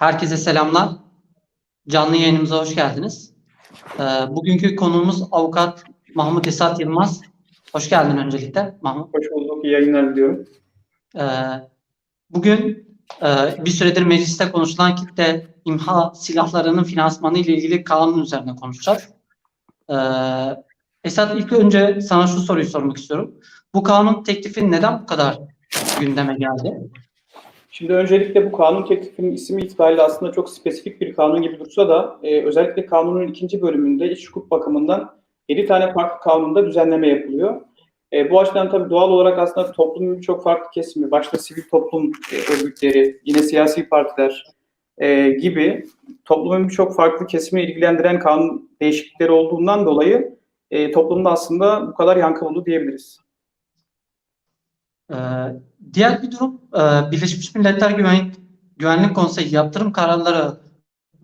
Herkese selamlar. Canlı yayınımıza hoş geldiniz. Ee, bugünkü konuğumuz avukat Mahmut Esat Yılmaz. Hoş geldin öncelikle Mahmut. Hoş bulduk. İyi yayınlar diliyorum. Ee, bugün e, bir süredir mecliste konuşulan kitle imha silahlarının finansmanı ile ilgili kanun üzerine konuşacağız. Ee, Esat ilk önce sana şu soruyu sormak istiyorum. Bu kanun teklifi neden bu kadar gündeme geldi? Şimdi öncelikle bu kanun teklifinin ismi itibariyle aslında çok spesifik bir kanun gibi dursa da e, özellikle kanunun ikinci bölümünde iç hukuk bakımından 7 tane farklı kanunda düzenleme yapılıyor. E, bu açıdan tabii doğal olarak aslında toplumun birçok farklı kesimi, başta sivil toplum e, örgütleri, yine siyasi partiler e, gibi toplumun birçok farklı kesimi ilgilendiren kanun değişiklikleri olduğundan dolayı e, toplumda aslında bu kadar yankı buldu diyebiliriz. Ee, diğer bir durum e, Birleşmiş Milletler Güvenlik, Güvenlik Konseyi yaptırım kararları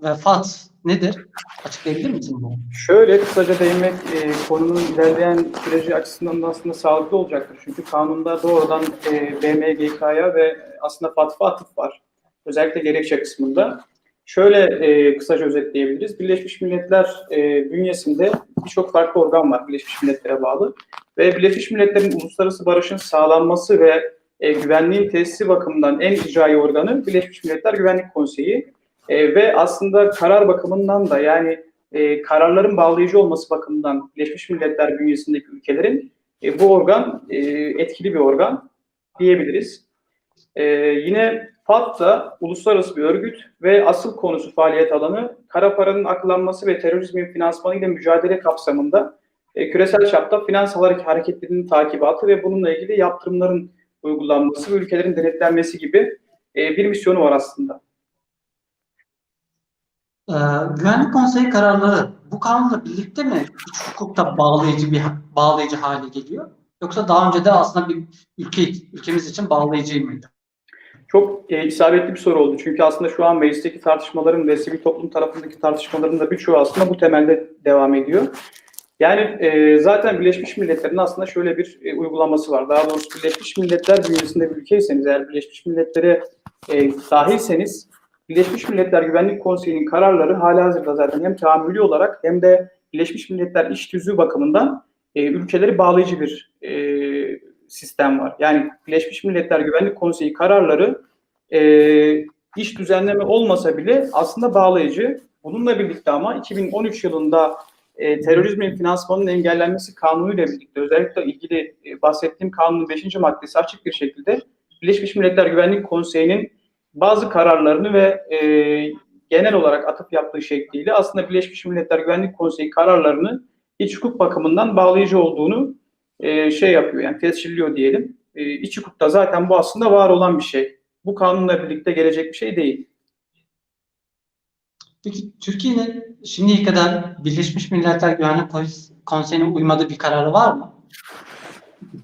ve FAT nedir? Açıklayabilir misin bunu? Şöyle kısaca değinmek e, konunun ilerleyen süreci açısından da aslında sağlıklı olacaktır. Çünkü kanunda doğrudan e, BMGK'ya ve aslında FATF'a atıf var. Özellikle gerekçe kısmında. Şöyle e, kısaca özetleyebiliriz. Birleşmiş Milletler e, bünyesinde birçok farklı organ var Birleşmiş Milletler'e bağlı. Ve Birleşmiş Milletler'in uluslararası barışın sağlanması ve e, güvenliğin tesisi bakımından en icraî organı Birleşmiş Milletler Güvenlik Konseyi. E, ve aslında karar bakımından da yani e, kararların bağlayıcı olması bakımından Birleşmiş Milletler bünyesindeki ülkelerin e, bu organ e, etkili bir organ diyebiliriz. E, yine FAT da uluslararası bir örgüt ve asıl konusu faaliyet alanı kara paranın aklanması ve terörizmin finansmanı ile mücadele kapsamında e, küresel çapta finansal hareketlerinin takibatı ve bununla ilgili yaptırımların uygulanması ve ülkelerin denetlenmesi gibi e, bir misyonu var aslında. Ee, Güvenlik Konseyi kararları bu kanunla birlikte mi iç hukukta bağlayıcı bir bağlayıcı hale geliyor? Yoksa daha önce de aslında bir ülke ülkemiz için bağlayıcı mıydı? Çok e, isabetli bir soru oldu. Çünkü aslında şu an meclisteki tartışmaların ve sivil toplum tarafındaki tartışmaların da birçoğu aslında bu temelde devam ediyor. Yani e, zaten Birleşmiş Milletler'in aslında şöyle bir e, uygulaması var. Daha doğrusu Birleşmiş Milletler bünyesinde bir ülkeyseniz, eğer Birleşmiş Milletler'e e, dahilseniz, Birleşmiş Milletler Güvenlik Konseyi'nin kararları halihazırda zaten hem tahammülü olarak hem de Birleşmiş Milletler iş tüzüğü bakımından e, ülkeleri bağlayıcı bir e, sistem var. Yani Birleşmiş Milletler Güvenlik Konseyi kararları e, iş düzenleme olmasa bile aslında bağlayıcı. Bununla birlikte ama 2013 yılında e, terörizmin finansmanının engellenmesi kanunu ile birlikte özellikle ilgili e, bahsettiğim kanunun 5. maddesi açık bir şekilde Birleşmiş Milletler Güvenlik Konseyi'nin bazı kararlarını ve e, genel olarak atıp yaptığı şekliyle aslında Birleşmiş Milletler Güvenlik Konseyi kararlarını iç hukuk bakımından bağlayıcı olduğunu e, şey yapıyor yani tescilliyor diyelim. E, iç hukukta zaten bu aslında var olan bir şey. Bu kanunla birlikte gelecek bir şey değil. Peki Türkiye'nin şimdiye kadar Birleşmiş Milletler Güvenlik Konseyi'ne uymadığı bir kararı var mı?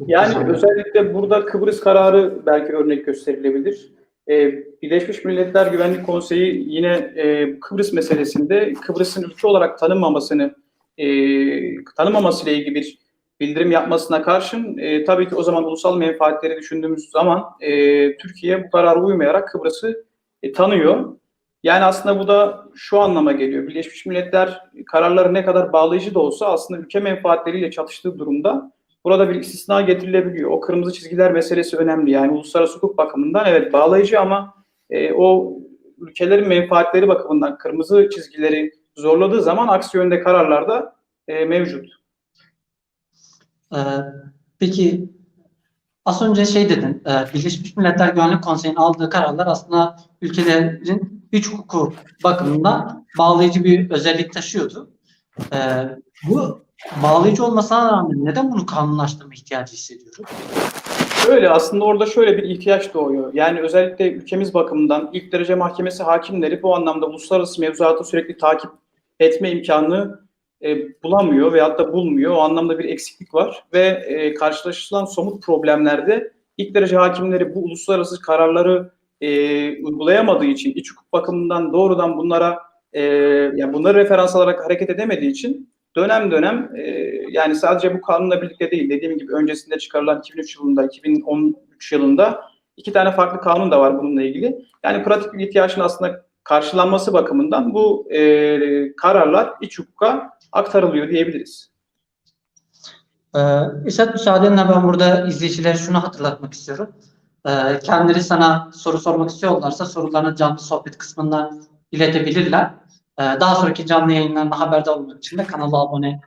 Yani özellikle burada Kıbrıs kararı belki örnek gösterilebilir. Ee, Birleşmiş Milletler Güvenlik Konseyi yine e, Kıbrıs meselesinde Kıbrıs'ın ülke olarak tanınmamasını e, tanımaması ile ilgili bir bildirim yapmasına karşın e, tabii ki o zaman ulusal menfaatleri düşündüğümüz zaman e, Türkiye bu karara uymayarak Kıbrıs'ı e, tanıyor. Yani aslında bu da şu anlama geliyor. Birleşmiş Milletler kararları ne kadar bağlayıcı da olsa aslında ülke menfaatleriyle çatıştığı durumda burada bir istisna getirilebiliyor. O kırmızı çizgiler meselesi önemli. Yani uluslararası hukuk bakımından evet bağlayıcı ama e, o ülkelerin menfaatleri bakımından kırmızı çizgileri zorladığı zaman aksi yönde kararlar da e, mevcut. Ee, peki az önce şey dedin, e, Birleşmiş Milletler Güvenlik Konseyi'nin aldığı kararlar aslında ülkelerin iç hukuku bakımından bağlayıcı bir özellik taşıyordu. Ee, bu bağlayıcı olmasına rağmen neden bunu kanunlaştırma ihtiyacı hissediyoruz? Şöyle aslında orada şöyle bir ihtiyaç doğuyor. Yani özellikle ülkemiz bakımından ilk derece mahkemesi hakimleri bu anlamda uluslararası mevzuatı sürekli takip etme imkanını e, bulamıyor veyahut da bulmuyor. O anlamda bir eksiklik var ve e, karşılaşılan somut problemlerde ilk derece hakimleri bu uluslararası kararları e, uygulayamadığı için iç hukuk bakımından doğrudan bunlara e, yani bunları referans alarak hareket edemediği için dönem dönem e, yani sadece bu kanunla birlikte değil dediğim gibi öncesinde çıkarılan 2003 yılında 2013 yılında iki tane farklı kanun da var bununla ilgili. Yani pratik bir ihtiyacın aslında karşılanması bakımından bu e, kararlar iç hukuka aktarılıyor diyebiliriz. Ee, müsaadenle ben burada izleyicilere şunu hatırlatmak istiyorum. Ee, kendileri sana soru sormak istiyorlarsa sorularını canlı sohbet kısmından iletebilirler. Ee, daha sonraki canlı yayınlarına haberdar olmak için de kanala abone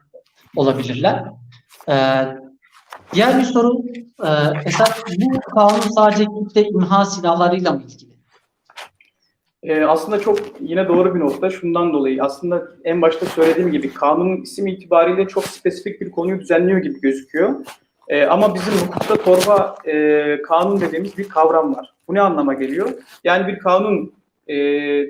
olabilirler. Ee, diğer bir soru, e, Esat bu kanun sadece kitle imha silahlarıyla mı ilgili? Ee, aslında çok yine doğru bir nokta. Şundan dolayı aslında en başta söylediğim gibi kanunun isim itibariyle çok spesifik bir konuyu düzenliyor gibi gözüküyor. Ee, ama bizim hukukta torba e, kanun dediğimiz bir kavram var. Bu ne anlama geliyor? Yani bir kanun e,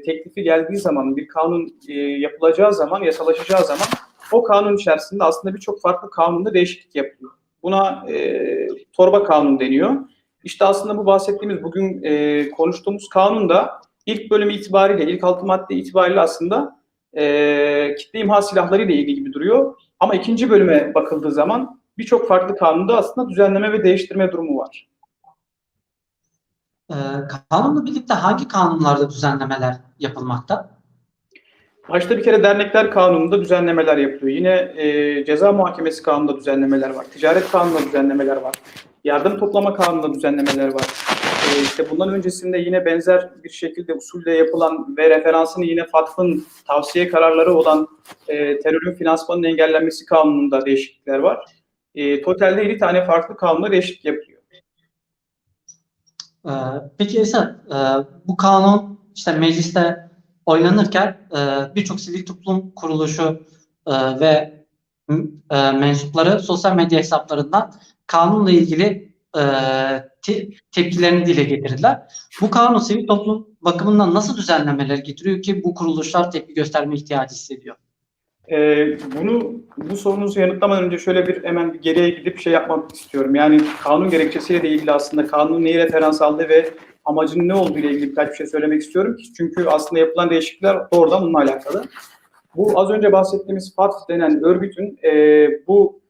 teklifi geldiği zaman, bir kanun e, yapılacağı zaman, yasalaşacağı zaman o kanun içerisinde aslında birçok farklı kanunda değişiklik yapılıyor. Buna e, torba kanun deniyor. İşte aslında bu bahsettiğimiz bugün e, konuştuğumuz kanun da ilk bölüm itibariyle, ilk altı madde itibariyle aslında e, kitle imha silahları ile ilgili gibi duruyor. Ama ikinci bölüme bakıldığı zaman birçok farklı kanunda aslında düzenleme ve değiştirme durumu var. Ee, kanunla birlikte hangi kanunlarda düzenlemeler yapılmakta? Başta bir kere dernekler kanununda düzenlemeler yapılıyor. Yine e, ceza muhakemesi kanununda düzenlemeler var. Ticaret kanununda düzenlemeler var. Yardım toplama kanununda düzenlemeler var. E, işte bundan öncesinde yine benzer bir şekilde usulde yapılan ve referansını yine FATF'ın tavsiye kararları olan e, terörün finansmanının engellenmesi kanununda değişiklikler var. E, totalde 7 tane farklı kanunda değişiklik yapılıyor. Ee, peki Esat, e, bu kanun işte mecliste oylanırken e, birçok sivil toplum kuruluşu e, ve mensupları sosyal medya hesaplarından kanunla ilgili te- tepkilerini dile getirdiler. Bu kanun sivil toplum bakımından nasıl düzenlemeler getiriyor ki bu kuruluşlar tepki gösterme ihtiyacı hissediyor? Ee, bunu bu sorunuzu yanıtlamadan önce şöyle bir hemen bir geriye gidip şey yapmak istiyorum. Yani kanun gerekçesiyle de ilgili aslında kanun neyi referans aldı ve amacının ne olduğu ile ilgili birkaç bir şey söylemek istiyorum. Çünkü aslında yapılan değişiklikler doğrudan bununla alakalı. Bu az önce bahsettiğimiz FATF denen örgütün e, bu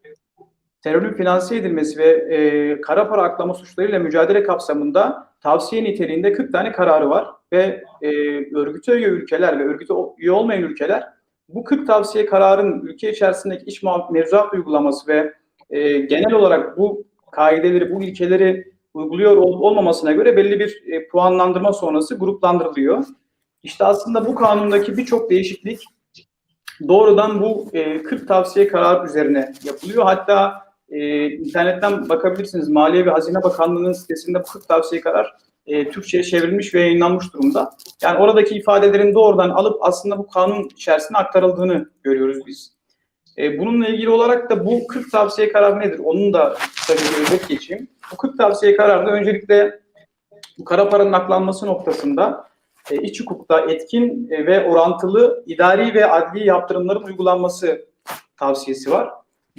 terörün finanse edilmesi ve e, kara para aklama suçlarıyla mücadele kapsamında tavsiye niteliğinde 40 tane kararı var ve e, örgüte üye ülkeler ve örgüte üye olmayan ülkeler bu 40 tavsiye kararın ülke içerisindeki muam- mevzuat uygulaması ve e, genel olarak bu kaideleri, bu ilkeleri uyguluyor olup olmamasına göre belli bir e, puanlandırma sonrası gruplandırılıyor. İşte aslında bu kanundaki birçok değişiklik doğrudan bu e, 40 tavsiye karar üzerine yapılıyor. Hatta e, internetten bakabilirsiniz. Maliye ve Hazine Bakanlığı'nın sitesinde bu 40 tavsiye karar e, Türkçe'ye çevrilmiş ve yayınlanmış durumda. Yani oradaki ifadelerin doğrudan alıp aslında bu kanun içerisine aktarıldığını görüyoruz biz. E, bununla ilgili olarak da bu 40 tavsiye kararı nedir? Onun da kısaca bir özet geçeyim. Bu 40 tavsiye kararı da öncelikle bu kara paranın aklanması noktasında e, iç hukukta etkin e, ve orantılı idari ve adli yaptırımların uygulanması tavsiyesi var.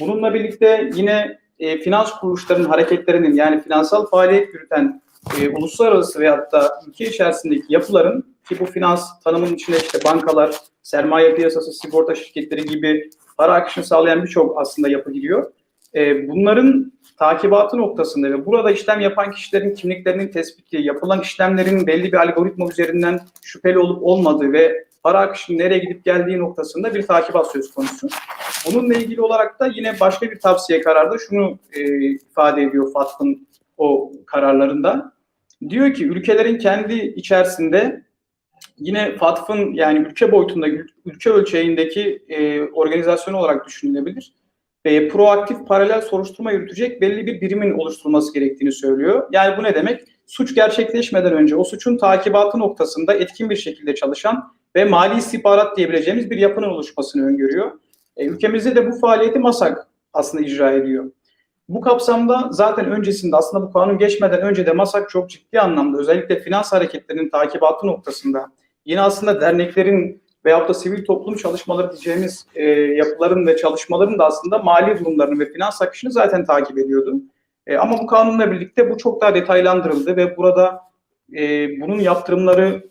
Bununla birlikte yine e, finans kuruluşlarının hareketlerinin yani finansal faaliyet yürüten e, uluslararası veyahut da ülke içerisindeki yapıların ki bu finans tanımının içinde işte bankalar, sermaye piyasası, sigorta şirketleri gibi para akışını sağlayan birçok aslında yapı giriyor. E, bunların takibatı noktasında ve burada işlem yapan kişilerin kimliklerinin tespiti, yapılan işlemlerin belli bir algoritma üzerinden şüpheli olup olmadığı ve para akışının nereye gidip geldiği noktasında bir takibat söz konusu. Bununla ilgili olarak da yine başka bir tavsiye kararda şunu e, ifade ediyor FATF'ın o kararlarında. Diyor ki ülkelerin kendi içerisinde yine FATF'ın yani ülke boyutunda, ülke ölçeğindeki e, organizasyon olarak düşünülebilir. Ve proaktif paralel soruşturma yürütecek belli bir birimin oluşturulması gerektiğini söylüyor. Yani bu ne demek? Suç gerçekleşmeden önce o suçun takibatı noktasında etkin bir şekilde çalışan ve mali istihbarat diyebileceğimiz bir yapının oluşmasını öngörüyor. E, ülkemizde de bu faaliyeti MASAK aslında icra ediyor. Bu kapsamda zaten öncesinde aslında bu kanun geçmeden önce de MASAK çok ciddi anlamda özellikle finans hareketlerinin takibatı noktasında yine aslında derneklerin veyahut da sivil toplum çalışmaları diyeceğimiz e, yapıların ve çalışmaların da aslında mali durumlarını ve finans akışını zaten takip ediyordu. E, ama bu kanunla birlikte bu çok daha detaylandırıldı ve burada e, bunun yaptırımları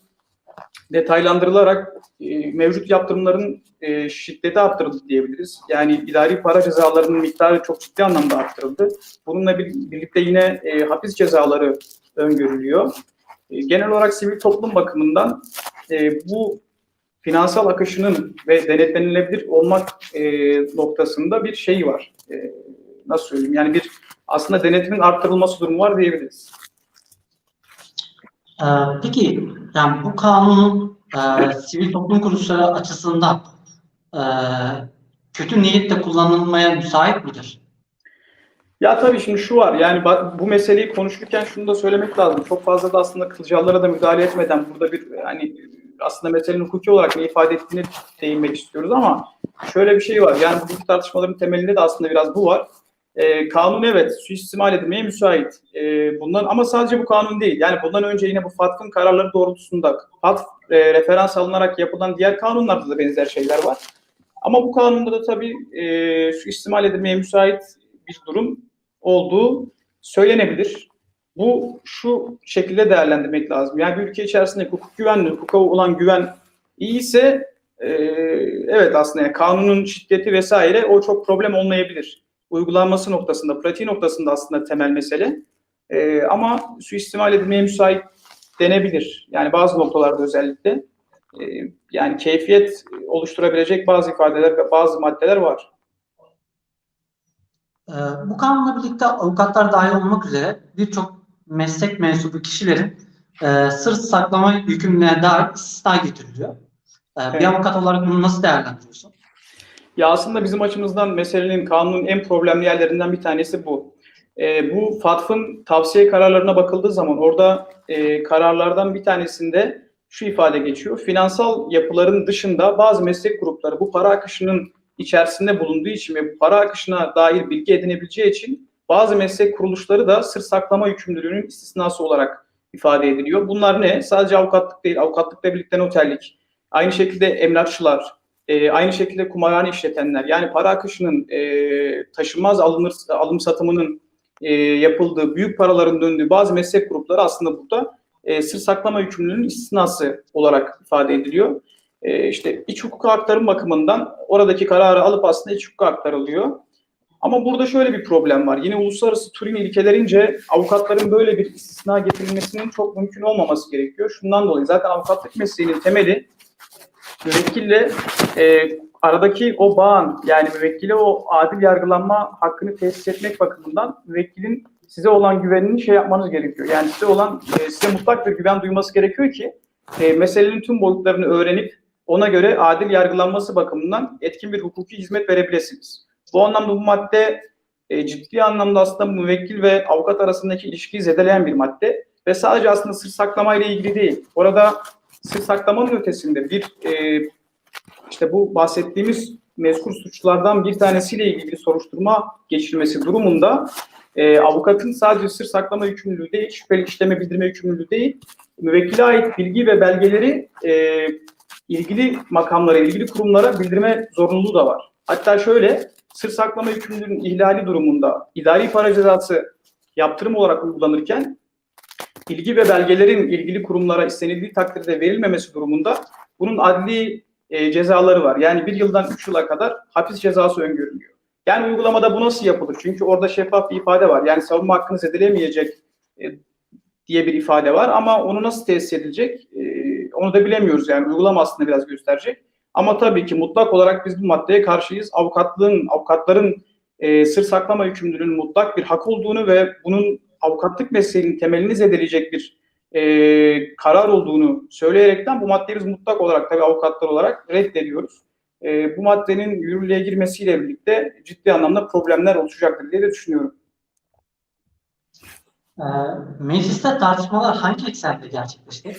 detaylandırılarak e, mevcut yaptırımların e, şiddeti arttırıldı diyebiliriz. Yani idari para cezalarının miktarı çok ciddi anlamda arttırıldı. Bununla bir, birlikte yine e, hapis cezaları öngörülüyor. E, genel olarak sivil toplum bakımından e, bu finansal akışının ve denetlenilebilir olmak e, noktasında bir şey var. E, nasıl söyleyeyim? Yani bir aslında denetimin arttırılması durumu var diyebiliriz. Ee, peki yani bu kanunun e, sivil toplum kuruluşları açısından e, kötü niyetle kullanılmaya müsait midir? Ya tabii şimdi şu var yani bu meseleyi konuşurken şunu da söylemek lazım. Çok fazla da aslında kılcallara da müdahale etmeden burada bir hani aslında meselenin hukuki olarak ne ifade ettiğini değinmek istiyoruz ama şöyle bir şey var. Yani bu tartışmaların temelinde de aslında biraz bu var. Ee, kanun evet suistimal edilmeye müsait. Ee, bundan ama sadece bu kanun değil. Yani bundan önce yine bu FATF'ın kararları doğrultusunda FATF e, referans alınarak yapılan diğer kanunlarda da benzer şeyler var. Ama bu kanunda da tabii e, suistimal edilmeye müsait bir durum olduğu söylenebilir. Bu şu şekilde değerlendirmek lazım. Yani bir ülke içerisinde hukuk güvenliği, hukuka olan güven iyiyse e, evet aslında yani kanunun şiddeti vesaire o çok problem olmayabilir. Uygulanması noktasında, pratiği noktasında aslında temel mesele. E, ama suistimal edilmeye müsait denebilir. Yani bazı noktalarda özellikle. E, yani keyfiyet oluşturabilecek bazı ifadeler ve bazı maddeler var. Ee, bu kanunla birlikte avukatlar dahil olmak üzere birçok meslek mensubu kişilerin e, sır saklama yükümlülüğüne dair istisna getiriliyor. Ee, Evet. Bir avukat olarak bunu nasıl değerlendiriyorsun? Ya aslında bizim açımızdan meselenin kanunun en problemli yerlerinden bir tanesi bu. Ee, bu FATF'ın tavsiye kararlarına bakıldığı zaman orada e, kararlardan bir tanesinde şu ifade geçiyor. Finansal yapıların dışında bazı meslek grupları bu para akışının içerisinde bulunduğu için ve bu para akışına dair bilgi edinebileceği için bazı meslek kuruluşları da sır saklama yükümlülüğünün istisnası olarak ifade ediliyor. Bunlar ne? Sadece avukatlık değil, avukatlıkla birlikte noterlik, aynı şekilde emlakçılar, e, aynı şekilde kumarhane işletenler yani para akışının e, taşınmaz alınır, alım satımının e, yapıldığı, büyük paraların döndüğü bazı meslek grupları aslında burada e, sır saklama yükümlülüğünün istisnası olarak ifade ediliyor. E, işte iç hukuka aktarım bakımından oradaki kararı alıp aslında iç hukuka aktarılıyor. Ama burada şöyle bir problem var. Yine uluslararası Turing ilkelerince avukatların böyle bir istisna getirilmesinin çok mümkün olmaması gerekiyor. Şundan dolayı zaten avukatlık mesleğinin temeli müvekkille e, aradaki o bağın yani müvekkile o adil yargılanma hakkını tesis etmek bakımından müvekkilin size olan güvenini şey yapmanız gerekiyor. Yani size olan e, size mutlak bir güven duyması gerekiyor ki e, meselenin tüm boyutlarını öğrenip ona göre adil yargılanması bakımından etkin bir hukuki hizmet verebilirsiniz. Bu anlamda bu madde e, ciddi anlamda aslında müvekkil ve avukat arasındaki ilişkiyi zedeleyen bir madde ve sadece aslında sır saklama ile ilgili değil. Orada sır saklamanın ötesinde bir e, işte bu bahsettiğimiz mezkur suçlardan bir tanesiyle ilgili soruşturma geçirmesi durumunda e, avukatın sadece sır saklama yükümlülüğü değil, şüpheli işleme bildirme yükümlülüğü değil, müvekkile ait bilgi ve belgeleri e, ilgili makamlara, ilgili kurumlara bildirme zorunluluğu da var. Hatta şöyle, sır saklama yükümlülüğünün ihlali durumunda idari para cezası yaptırım olarak uygulanırken ilgi ve belgelerin ilgili kurumlara istenildiği takdirde verilmemesi durumunda bunun adli e, cezaları var. Yani bir yıldan üç yıla kadar hapis cezası öngörülüyor. Yani uygulamada bu nasıl yapılır? Çünkü orada şeffaf bir ifade var. Yani savunma hakkını zedelemeyecek e, diye bir ifade var ama onu nasıl tesis edilecek e, onu da bilemiyoruz. Yani uygulama aslında biraz gösterecek. Ama tabii ki mutlak olarak biz bu maddeye karşıyız. Avukatlığın, avukatların e, sır saklama yükümlülüğünün mutlak bir hak olduğunu ve bunun avukatlık mesleğinin temelini zedeleyecek bir e, karar olduğunu söyleyerekten bu maddeyi biz mutlak olarak tabii avukatlar olarak reddediyoruz. E, bu maddenin yürürlüğe girmesiyle birlikte ciddi anlamda problemler oluşacaktır diye de düşünüyorum. Ee, mecliste tartışmalar hangi eksende gerçekleşti?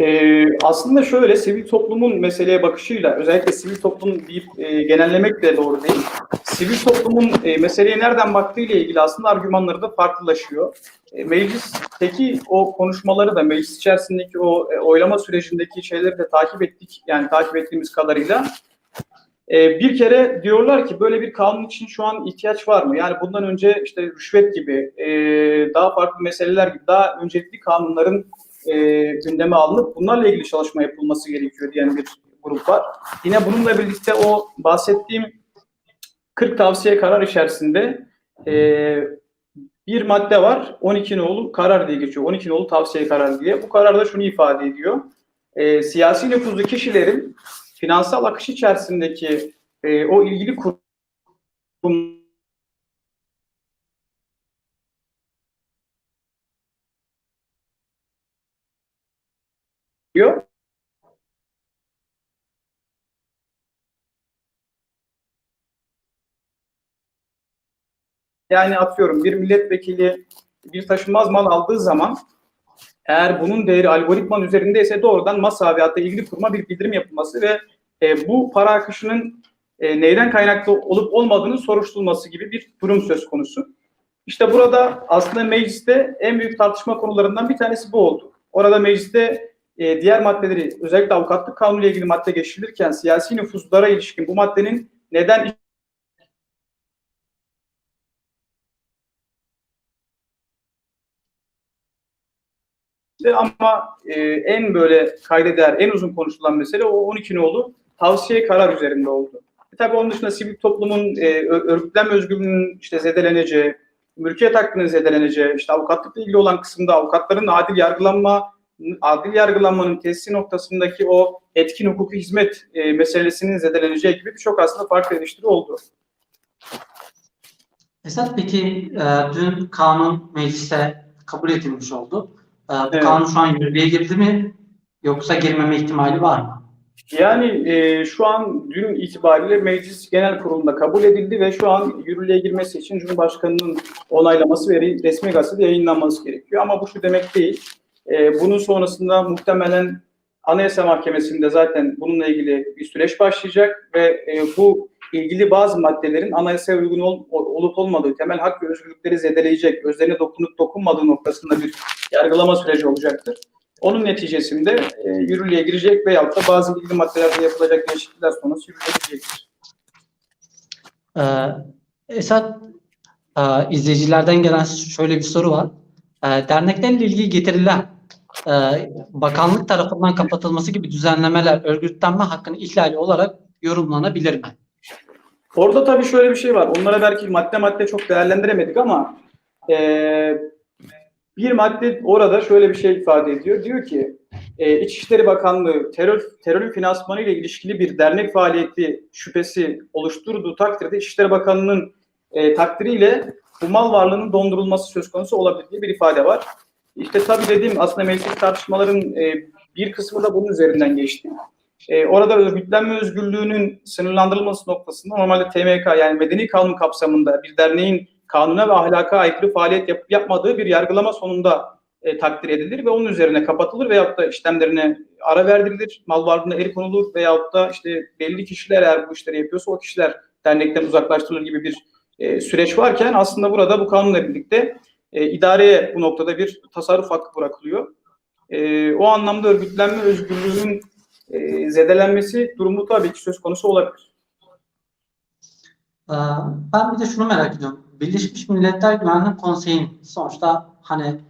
Ee, aslında şöyle sivil toplumun meseleye bakışıyla özellikle sivil toplum deyip e, genellemek de doğru değil. Sivil toplumun e, meseleye nereden baktığı ile ilgili aslında argümanları da farklılaşıyor. E, meclisteki o konuşmaları da meclis içerisindeki o e, oylama sürecindeki şeyleri de takip ettik. Yani takip ettiğimiz kadarıyla. E, bir kere diyorlar ki böyle bir kanun için şu an ihtiyaç var mı? Yani bundan önce işte rüşvet gibi e, daha farklı meseleler gibi daha öncelikli kanunların e, gündeme alınıp bunlarla ilgili çalışma yapılması gerekiyor diyen bir grup var. Yine bununla birlikte o bahsettiğim 40 tavsiye karar içerisinde e, bir madde var. 12 nolu karar diye geçiyor. 12 nolu tavsiye kararı diye. Bu kararda şunu ifade ediyor. E, siyasi nüfuzlu kişilerin finansal akış içerisindeki e, o ilgili kurum diyor. Yani atıyorum bir milletvekili bir taşınmaz mal aldığı zaman eğer bunun değeri algoritmanın üzerindeyse doğrudan MASA veyahut ilgili kuruma bir bildirim yapılması ve e, bu para akışının e, neyden kaynaklı olup olmadığını soruşturulması gibi bir durum söz konusu. İşte burada aslında mecliste en büyük tartışma konularından bir tanesi bu oldu. Orada mecliste e, diğer maddeleri özellikle avukatlık kanunu ile ilgili madde geçirilirken siyasi nüfuzlara ilişkin bu maddenin neden ama e, en böyle kayda değer, en uzun konuşulan mesele o 12 nolu tavsiye karar üzerinde oldu. E, tabii onun dışında sivil toplumun e, örgütlenme özgürlüğünün işte zedeleneceği, mülkiyet hakkının zedeleneceği, işte avukatlıkla ilgili olan kısımda avukatların adil yargılanma, adil yargılanmanın tesisi noktasındaki o etkin hukuki hizmet e, meselesinin zedeleneceği gibi birçok aslında farklı eleştiri oldu. Esat peki e, dün kanun meclise kabul edilmiş oldu. E, bu Evet. kanun şu an yürürlüğe girdi mi yoksa girmeme ihtimali var mı? Yani e, şu an dün itibariyle Meclis Genel Kurulu'nda kabul edildi ve şu an yürürlüğe girmesi için Cumhurbaşkanı'nın onaylaması ve resmi gazetede yayınlanması gerekiyor. Ama bu şu demek değil. E, bunun sonrasında muhtemelen Anayasa Mahkemesi'nde zaten bununla ilgili bir süreç başlayacak ve e, bu ilgili bazı maddelerin anayasaya uygun ol- olup olmadığı, temel hak ve özgürlükleri zedeleyecek, özlerine dokunup dokunmadığı noktasında bir yargılama süreci olacaktır. Onun neticesinde e, yürürlüğe girecek veyahut da bazı ilgili maddelerde yapılacak değişiklikler sonrası yürürlüğe girecektir. E, Esat e, izleyicilerden gelen şöyle bir soru var. E, derneklerle ilgili getirilen bakanlık tarafından kapatılması gibi düzenlemeler örgütlenme hakkının ihlali olarak yorumlanabilir mi? Orada tabii şöyle bir şey var. Onlara belki madde madde çok değerlendiremedik ama e, bir madde orada şöyle bir şey ifade ediyor. Diyor ki e, İçişleri Bakanlığı terör terörün finansmanı ile ilişkili bir dernek faaliyeti şüphesi oluşturduğu takdirde İçişleri Bakanlığı'nın e, takdiriyle bu mal varlığının dondurulması söz konusu olabilir diye bir ifade var. İşte tabii dediğim aslında meclis tartışmaların e, bir kısmı da bunun üzerinden geçti. E, orada örgütlenme özgürlüğünün sınırlandırılması noktasında normalde TMK yani medeni kanun kapsamında bir derneğin kanuna ve ahlaka aykırı faaliyet yapıp yapmadığı bir yargılama sonunda e, takdir edilir ve onun üzerine kapatılır veyahut da işlemlerine ara verdirilir, mal varlığına el konulur veyahut da işte belli kişiler eğer bu işleri yapıyorsa o kişiler dernekten uzaklaştırılır gibi bir e, süreç varken aslında burada bu kanunla birlikte e, idareye bu noktada bir tasarruf hakkı bırakılıyor. E, o anlamda örgütlenme özgürlüğünün e, zedelenmesi durumu tabii ki söz konusu olabilir. Ee, Ben bir de şunu merak ediyorum. Birleşmiş Milletler Güvenlik Konseyi'nin sonuçta hani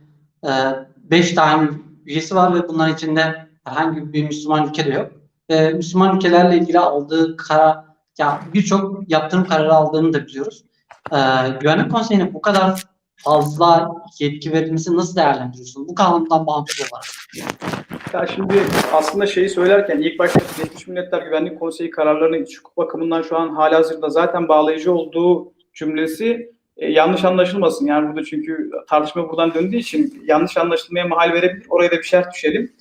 5 tane üyesi var ve bunların içinde herhangi bir Müslüman ülke de yok. Ve Müslüman ülkelerle ilgili aldığı karar, ya birçok yaptırım kararı aldığını da biliyoruz. Ee, Güvenlik Konseyi'ne bu kadar fazla yetki verilmesi nasıl değerlendiriyorsun? Bu kanundan bağımsız olarak. Ya şimdi aslında şeyi söylerken ilk başta Birleşmiş Milletler Güvenlik Konseyi kararlarının iç hukuk bakımından şu an halihazırda zaten bağlayıcı olduğu cümlesi e, yanlış anlaşılmasın. Yani burada çünkü tartışma buradan döndüğü için yanlış anlaşılmaya mahal verebilir. Oraya da bir şerh düşelim.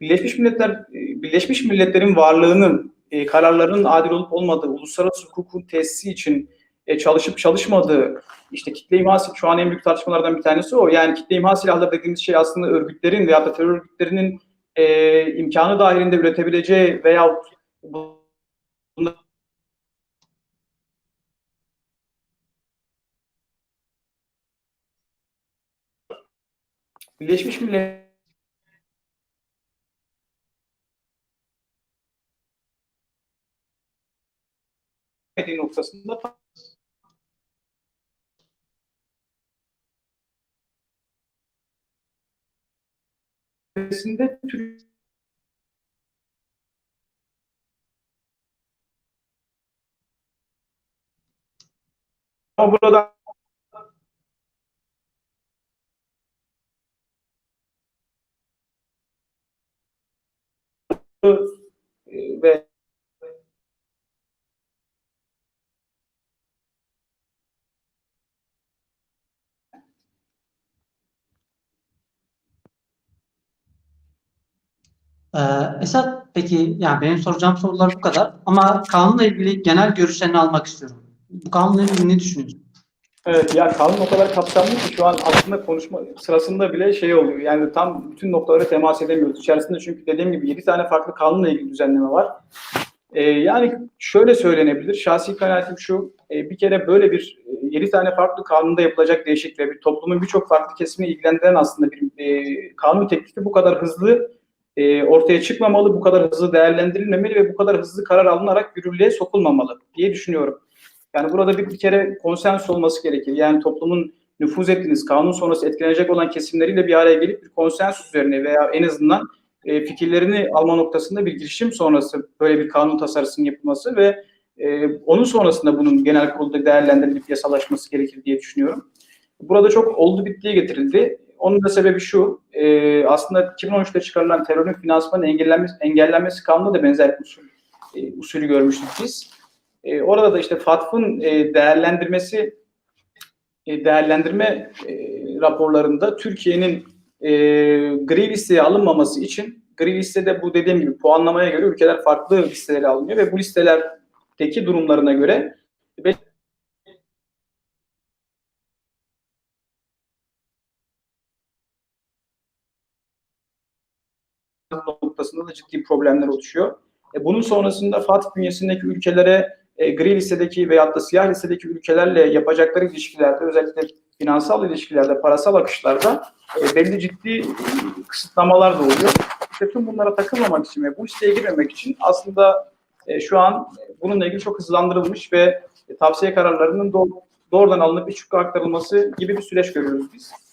Birleşmiş Milletler e, Birleşmiş Milletler'in varlığının e, kararlarının adil olup olmadığı, uluslararası hukukun tesisi için e, çalışıp çalışmadığı, işte kitle imha şu an en büyük tartışmalardan bir tanesi o. Yani kitle imha silahları dediğimiz şey aslında örgütlerin veya da terör örgütlerinin e, imkanı dahilinde üretebileceği bu- Birleşmiş Milletler noktasında Türkiye'sinde Türk burada e, ve Ee, Esat peki yani benim soracağım sorular bu kadar ama kanunla ilgili genel görüşlerini almak istiyorum. Bu kanunla ilgili ne düşünüyorsun? Evet ya kanun o kadar kapsamlı ki şu an aslında konuşma sırasında bile şey oluyor. Yani tam bütün noktalara temas edemiyoruz. İçerisinde çünkü dediğim gibi 7 tane farklı kanunla ilgili düzenleme var. Ee, yani şöyle söylenebilir. Şahsi kanaatim şu. e, bir kere böyle bir 7 tane farklı kanunda yapılacak değişiklik ve bir toplumun birçok farklı kesimini ilgilendiren aslında bir e, kanun teklifi bu kadar hızlı e, ortaya çıkmamalı, bu kadar hızlı değerlendirilmemeli ve bu kadar hızlı karar alınarak yürürlüğe sokulmamalı diye düşünüyorum. Yani burada bir, bir kere konsens olması gerekir. Yani toplumun nüfuz ettiğiniz, kanun sonrası etkilenecek olan kesimleriyle bir araya gelip bir konsens üzerine veya en azından e, fikirlerini alma noktasında bir girişim sonrası böyle bir kanun tasarısının yapılması ve e, onun sonrasında bunun genel kurulda değerlendirilip yasalaşması gerekir diye düşünüyorum. Burada çok oldu bittiye getirildi. Onun da sebebi şu, e, aslında 2013'te çıkarılan terörün finansmanı engellenmesi, engellenmesi kanunu da benzer usul, e, usulü görmüştük biz. E, orada da işte FATF'ın e, değerlendirmesi, e, değerlendirme e, raporlarında Türkiye'nin e, gri listeye alınmaması için gri listede bu dediğim gibi puanlamaya göre ülkeler farklı listelere alınıyor ve bu listelerdeki durumlarına göre noktasında da ciddi problemler oluşuyor. E, bunun sonrasında FATF bünyesindeki ülkelere e, gri listedeki veyahut da siyah listedeki ülkelerle yapacakları ilişkilerde özellikle finansal ilişkilerde, parasal akışlarda e, belli ciddi kısıtlamalar da oluyor. İşte tüm bunlara takılmamak için ve bu listeye girmemek için aslında e, şu an bununla ilgili çok hızlandırılmış ve e, tavsiye kararlarının doğ- doğrudan alınıp iç aktarılması gibi bir süreç görüyoruz biz.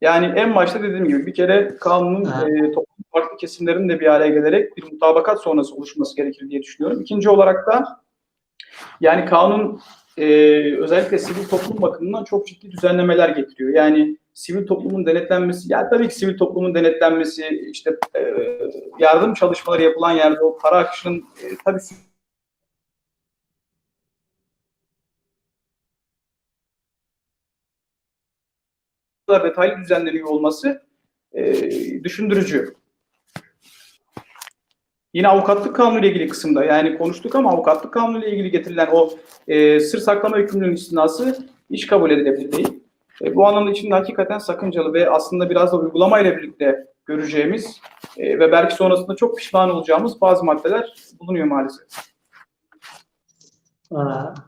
Yani en başta dediğim gibi bir kere kanunun e, toplum farklı kesimlerin de bir araya gelerek bir mutabakat sonrası oluşması gerekir diye düşünüyorum. İkinci olarak da yani kanun e, özellikle sivil toplum bakımından çok ciddi düzenlemeler getiriyor. Yani sivil toplumun denetlenmesi, yani tabii ki sivil toplumun denetlenmesi, işte e, yardım çalışmaları yapılan yerde o para akışının e, tabii kadar detaylı düzenleniyor olması e, düşündürücü. Yine avukatlık kanunu ile ilgili kısımda yani konuştuk ama avukatlık kanunu ile ilgili getirilen o e, sır saklama hükmünün istinası hiç kabul edilebilir değil. E, bu anlamda içinde hakikaten sakıncalı ve aslında biraz da uygulamayla birlikte göreceğimiz e, ve belki sonrasında çok pişman olacağımız bazı maddeler bulunuyor maalesef. Ee,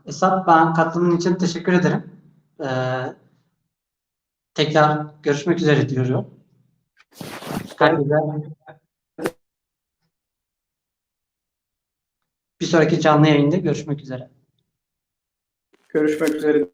Esat ben katılımın için teşekkür ederim. Ee, tekrar görüşmek üzere diyorum. Herkese bir sonraki canlı yayında görüşmek üzere. Görüşmek üzere.